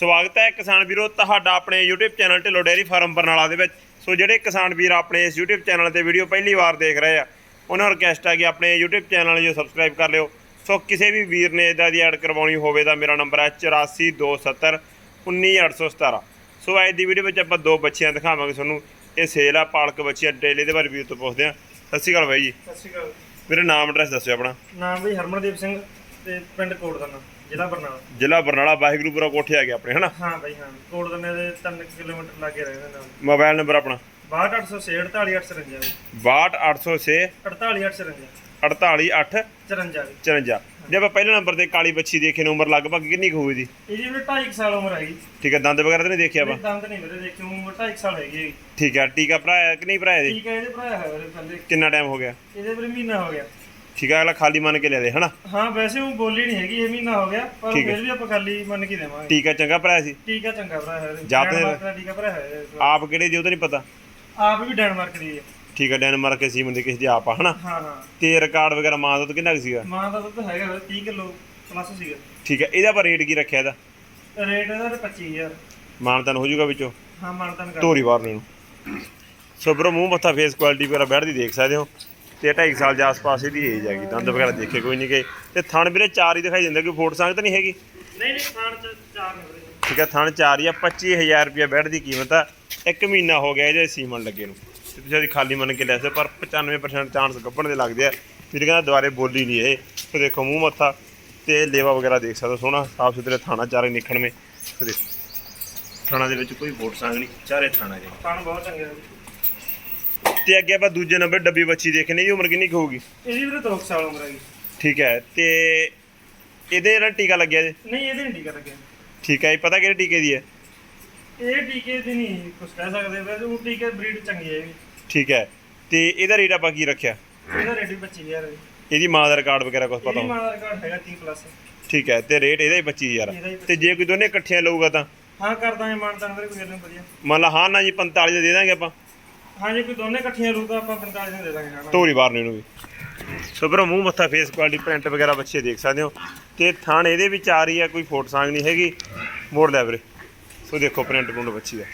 ਸਵਾਗਤ ਹੈ ਕਿਸਾਨ ਵੀਰੋ ਤੁਹਾਡਾ ਆਪਣੇ YouTube channel Dhillon dairy farm Barnala ਦੇ ਵਿੱਚ। ਸੋ ਜਿਹੜੇ ਕਿਸਾਨ ਵੀਰ ਆਪਣੇ ਇਸ YouTube ਚੈਨਲ ਤੇ ਵੀਡੀਓ ਪਹਿਲੀ ਵਾਰ ਦੇਖ ਰਹੇ ਆ ਉਹਨਾਂ ਨੂੰ ਰਿਕਵੈਸਟ ਹੈ ਕਿ ਆਪਣੇ YouTube ਚੈਨਲ ਨੂੰ ਸਬਸਕ੍ਰਾਈਬ ਕਰ ਲਿਓ। ਸੋ ਕਿਸੇ ਵੀ ਵੀਰ ਨੇ ਇਦਾਂ ਦੀ ਐਡ ਕਰਵਾਉਣੀ ਹੋਵੇ ਤਾਂ ਮੇਰਾ ਨੰਬਰ ਹੈ 8427 19817 ਸੋ ਅੱਜ ਦੀ ਵੀਡੀਓ ਵਿੱਚ ਆਪਾਂ ਦੋ ਬੱਚੀਆਂ ਦਿਖਾਵਾਂਗੇ ਤੁਹਾਨੂੰ। ਇਹ ਸੇਲ ਆ ਪਾਲਕ ਬੱਚੀਆਂ ਡੇਲੀ ਦੇ ਬਾਰੇ ਵੀਰ ਤੋਂ ਪੁੱਛਦੇ ਆ। ਸਤਿ ਸ਼੍ਰੀ ਅਕਾਲ ਬਾਈ ਜੀ। ਸਤਿ ਸ਼੍ਰੀ ਅਕਾਲ। ਮੇਰਾ ਨਾਮ ਐਡਰੈਸ ਦੱਸਿਓ ਆਪਣਾ। ਨਾਮ ਵੀ ਹਰਮਨਦੀਪ ਸਿੰਘ ਤੇ ਪਿੰਡ ਕੋਟਦਨਾ ਜ਼ਿਲ੍ਹਾ ਬਰਨਾਲਾ। ਜ਼ਿਲ੍ਹਾ ਬਰਨਾਲਾ ਵਾਹਿਗੁਰੂਪੁਰਾ ਕੋਠੇ ਆ ਗਿਆ ਆਪਣੇ ਹਨਾ? ਹਾਂ ਬਾਈ ਹਾਂ। ਕੋਟਦਨੇ ਦੇ 3 ਕਿਲੋਮੀਟਰ ਲਾਗੇ ਰਹਿੰਦੇ ਨਾਲ। ਮੋਬਾਈਲ ਨੰਬਰ ਆਪਣਾ? 62806 48854 62806 48854 488 54 54 ਜੇ ਆਪਾਂ ਪਹਿਲੇ ਨੰਬਰ ਤੇ ਕਾਲੀ ਬੱਚੀ ਦੇਖੇ ਨੂੰ ਉਮਰ ਲਗਭਗ ਕਿੰਨੀ ਕੁ ਹੋਊਗੀ ਇਹਦੀ? ਵੀ 2.5 ਸਾਲ ਉਮਰ ਹੈਗੀ। ਠੀਕ ਹੈ ਦੰਦ ਵਗੈਰਾ ਤਾਂ ਨਹੀਂ ਦੇਖਿਆ ਆਪਾਂ? ਦੰਦ ਨਹੀਂ ਮੇਰੇ ਦੇਖੇ ਉਮਰ 2.5 ਸਾਲ ਹੈਗੀ ਠੀਕ ਹੈ ਟੀਕਾ ਭਰਾਇਆ ਕਿ ਨਹੀਂ ਭਰਾਇਆ ਜੀ ਠੀਕ ਹੈ ਇਹਦੇ ਭਰਾ ਹੈ ਉਹਦੇ ਪਹਿਲੇ। ਕਿੰਨਾ ਟਾਈਮ ਹੋ ਗਿਆ? ਇਹਦੇ ਪਰ ਮਹੀਨਾ ਹੋ ਗਿਆ। ਠੀਕ ਹੈ ਅਗਲਾ ਖਾਲੀ ਮੰਨ ਕੇ ਲੈ ਲੈ ਹਨਾ? ਹਾਂ ਵੈਸੇ ਉਹ ਬੋਲੀ ਨਹੀਂ ਹੈਗੀ ਇਹ ਮਹੀਨਾ ਹੋ ਗਿਆ ਪਰ ਠੀਕ ਹੈ। ਫਿਰ ਵੀ ਆਪਾਂ ਖਾਲੀ ਮੰਨ ਕੇ ਦੇਵਾਂਗੇ। ਟੀਕਾ ਚੰਗਾ ਭਰਾਇਆ ਸੀ। ਟੀਕਾ ਚੰਗਾ ਭਰਾ ਹੈ। ਜ਼ਿਆਦਾ- ਡੈਨਮਾਰਕ ਦਾ ਟੀਕਾ ਭਰਾ ਹੈ ਆਪ ਕਿਹੜੇ ਦੀ ਉਹ ਤਾਂ ਨਹੀਂ ਪਤਾ? ਆਪ ਵੀ ਡੈਨਮਾਰਕ ਦੀ ਹੈ ਠੀਕ ਹੈ ਡੈਨਮਾਰਕ ਕੇ ਸੀਮਨ ਦੇ ਕਿਸੇ ਦੀ ਆਪ ਆ ਹਨਾ? ਹਾਂ ਹਾਂ। ਤੇ ਰਿਕਾਰਡ ਵਗੈਰਾ ਮਾਂ ਦਾ ਤਾਂ ਕਿੰਨਾ ਕੁ ਸੀਗਾ? ਮਾਂ ਦਾ ਦੁੱਧ ਹੈਗਾ ਵੈਸੇ 30 ਕਿਲੋ ਪਲੱਸ ਸੀਗਾ। ਠੀਕ ਹੈ ਇਹਦਾ ਪਰ ਰੇਟ ਕੀ ਰੱਖਿਆ ਇਹਦਾ? ਰੇਟ ਇਹਦਾ ਤਾਂ 25000 ਮਾਨਤਨ ਹੋ ਜਾਊਗਾ ਵਿੱਚੋਂ? ਹਾਂ ਮਾਨਤਨ ਕਰ ਧੋਰੀ ਵਾਰ ਨੂੰ। ਸੋ ਬਰੋ ਮੂੰਹ ਮੱਥਾ ਫੇਸ ਕੁਆਲਿਟੀ ਵਗੈਰਾ ਬੈਠਦੀ ਦੇਖ ਸਕਦੇ ਹੋ। ਤੇ 2.5 ਸਾਲ ਦੇ ਆਸ-ਪਾਸ ਇਹਦੀ ਏਜ ਹੈਗੀ ਦੰਦ ਵਗੈਰਾ ਦੇਖੇ ਕੋਈ ਨਹੀਂ ਗਏ। ਤੇ ਥਣ ਵੀਰੇ ਚਾਰ ਹੀ ਦਿਖਾਈ ਦਿੰਦਾ ਕੋਈ ਫੋਟ ਸੰਗ ਤਾਂ ਨਹੀਂ ਹੈਗੀ? ਨਹੀਂ ਨਹੀਂ ਖਾਣ ਚ ਚਾਰ ਨੇ ਵੀਰੇ। ਠੀਕ ਹੈ ਥਣ ਚਾਰ ਹੀ ਆ 25000 ਰੁਪਏ ਬੈੱਡ ਦੀ ਕੀਮਤ ਆ। ਇੱਕ ਮਹੀਨਾ ਹੋ ਗਿਆ ਇਹਦੇ ਸੀਮਨ ਲੱਗੇ ਨੂੰ। ਤੇ ਤੁਸੀਂ ਇਹਦੀ ਖਾਲੀ ਮੰਨ ਕੇ ਲੈ ਸਕਦੇ ਪਰ 95% ਚਾਂਸ ਗੱਭਣ ਦੇ ਲੱਗਦੇ ਆ। ਵੀਰ ਕਹਿੰਦਾ ਦੁਬਾਰੇ ਬੋਲੀ ਨਹੀਂ ਇਹ। ਤੇ ਦੇਖੋ ਮੂੰਹ ਮੱਥਾ ਤੇ ਲੇਵਾ ਵਗੈਰਾ ਦੇਖ ਸਕਦੇ ਸੋਹਣਾ ਸਾਫ਼ ਸੁਥਰੇ ਥਾਣਾ ਚਾਰੇ ਨਿਕਣ ਮੇ ਤੇ ਦੇਖੋ ਥਾਣਾ ਦੇ ਵਿੱਚ ਕੋਈ ਫੋਟ ਸੰਗ ਨਹੀਂ ਚਾਰੇ ਥਾਣਾ ਜੀ। ਖਾਣ ਬਹੁਤ ਚੰਗੇ ਤੇ ਅੱਗੇ ਆਪਾਂ ਦੂਜੇ ਨੰਬਰ ਡੱਬੀ ਬੱਚੀ ਦੇਖਣੀ ਜੀ ਉਮਰ ਕਿੰਨੀ ਕੁ ਹੋਊਗੀ? ਇਹਦੀ ਵੀਰੇ 2 ਸਾਲ ਉਮਰ ਹੈਗੀ। ਠੀਕ ਹੈ ਤੇ ਇਹਦੇ ਜਿਹੜਾ ਟੀਕਾ ਲੱਗਿਆ ਜੀ? ਨਹੀਂ ਇਹਦੇ ਨਹੀਂ ਟੀਕਾ ਲੱਗਿਆ। ਠੀਕ ਹੈ ਜੀ ਪਤਾ ਕਿਹੜੇ ਟੀਕੇ ਦੀ ਹੈ? ਇਹ ਟੀਕੇ ਦੀ ਨਹੀਂ ਕੁਝ ਕਹਿ ਸਕਦੇ ਵੈਸੇ ਉਹ ਟੀਕੇ ਬਰੀਡ ਚੰਗੀ ਹੈ ਇਹਦੀ ਠੀਕ ਹੈ ਤੇ ਇਹਦਾ ਰੇਟ ਆਪਾਂ ਕੀ ਰੱਖਿਆ? ਇਹਦਾ ਰੇਟ ਵੀ 25000 ਹੈ ਇਹਦੀ ਮਾਂ ਦਾ ਰਿਕਾਰਡ ਵਗੈਰਾ ਕੁਝ ਪਤਾ ਇਹਦੀ ਹੋ ਮਾਂ ਦਾ ਰਿਕਾਰਡ ਹੈਗਾ 30 ਪਲੱਸ ਠੀਕ ਹੈ ਤੇ ਰੇਟ ਇਹਦਾ ਹੀ 25000 ਇਹਦਾ ਹੀ ਤੇ ਜੇ ਕੋਈ ਦੋਨੇ ਇਕੱਠੀਆਂ ਲਊਗਾ ਤਾਂ? ਹਾਂ ਕਰ ਦਾਂਗੇ ਮਾਨਤਨ ਵੀਰੇ ਕੋਈ ਗੱਲ ਨਹੀਂ ਵਧੀਆ। ਮੰਨ ਲਾ ਹਾਂ ਨਾ ਜੀ 45 ਦੇ ਦੇ ਦਾਂਗੇ ਆਪਾਂ। ਹਾਂ ਜੇ ਕੋਈ ਦੋਨੇ ਇਕੱਠੀਆਂ ਲੂ ਤਾਂ ਆਪਾਂ 45 ਦੇ ਦੇ ਦਾਂਗੇ ਹਾਂ ਧੋਰੀ ਬਾਰ ਨੂੰ ਵੀ। ਸੋ ਬਰੋ ਮੂੰਹ ਮੱਥਾ ਫੇਸ ਕੁਆਲਿਟੀ ਪ੍ਰਿੰਟ ਵਗੈਰਾ ਬੱਚੇ ਦੇਖ ਸਕਦੇ ਹੋ। ਤੇ ਥਣ ਇਹਦੇ ਵਿੱਚ ਆ ਰਹੀ ਹੈ ਕੋਈ ਫੋਟ ਸਾਂਗ ਨਹੀਂ ਹੈਗੀ। ਮੋੜ ਲੈ ਵੀਰੇ। ਸੋ ਦੇਖੋ ਪ੍ਰਿੰਟ ਪੁੰਡ ਬੱਚੀ ਦਾ।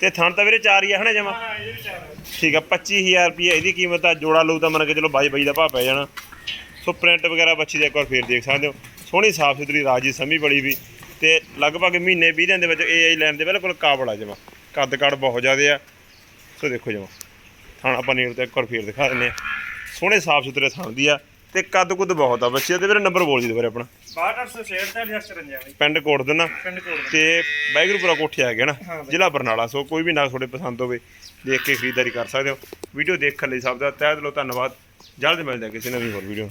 ਤੇ ਥਣ ਤਾਂ ਵੀਰੇ ਚਾਰ ਹੀ ਆ ਹਨਾ ਜਮਾ? ਹਾਂ ਇਹਦੇ ਹੈ। ਠੀਕ ਆ 25000 ਰੁਪਏ ਇਹਦੀ ਕੀਮਤ ਆ। ਜੋੜਾ ਲਊ ਤਾਂ ਮੰਨ ਕੇ ਚਲੋ ਬਾਈ ਬਾਈ ਦਾ ਭਾਅ ਪੈ ਜਾਣਾ। ਸੋ ਪ੍ਰਿੰਟ ਵਗੈਰਾ ਬੱਚੀ ਦਾ ਇੱਕ ਵਾਰ ਫੇਰ ਦੇਖ ਸਕਦੇ ਹੋ। ਸੋਹਣੀ ਸਾਫ਼ ਸੁਥਰੀ ਰਾਜੀ ਸਮੀ ਬੜੀ ਵੀ। ਤੇ ਲਗਭਗ ਮਹੀਨੇ 20 ਦਿਨ ਦੇ ਵਿੱਚ ਇਹ ਆਈ ਲੈਣ ਦੇ ਬਿਲਕੁਲ ਕਾਬਲ ਆ ਜਮਾ। ਕੱਦ ਕੱਦ ਬਹੁਤ ਜ਼ਿਆਦੇ ਆ। ਸੋ ਦੇਖੋ ਜਮਾ। ਥਾਣਾ ਪਨੀਰ ਤੇ ਇੱਕ ਵਾਰ ਫੇਰ ਦਿਖਾ ਦਿੰਦੇ ਆ ਸੋਹਣੇ ਸਾਫ਼ ਸੁਥਰੇ ਥਣ ਦੀ ਆ ਤੇ ਕੱਦ ਕੁੱਦ ਬਹੁਤ ਆ ਬੱਚੇ ਤੇ ਵੀਰੇ ਨੰਬਰ ਬੋਲ ਜੀ ਦੁਬਾਰੇ ਆਪਣਾ। 62806 454 ਬਈ ਪਿੰਡ ਕੋਟ ਦਿਨਾ ਕੋਲ ਤੇ ਵਾਹਿਗੁਰੂਪੁਰਾ ਕੋਠੇ ਆ ਗਏ ਨਾ। ਜ਼ਿਲ੍ਹਾ ਬਰਨਾਲਾ। ਸੋ ਕੋਈ ਵੀ ਨਾ ਤੁਹਾਡੇ ਪਸੰਦ ਹੋਵੇ ਦੇਖ ਕੇ ਖਰੀਦਦਾਰੀ ਕਰ ਸਕਦੇ ਹੋ। ਵੀਡੀਓ ਦੇਖਣ ਲਈ ਸਭ ਦਾ ਤਹਿ ਦਿਲੋਂ ਧੰਨਵਾਦ। ਜਲਦ ਮਿਲਦੇ ਕਿਸੇ ਨਵੀਂ ਹੋਰ ਵੀਡੀਓ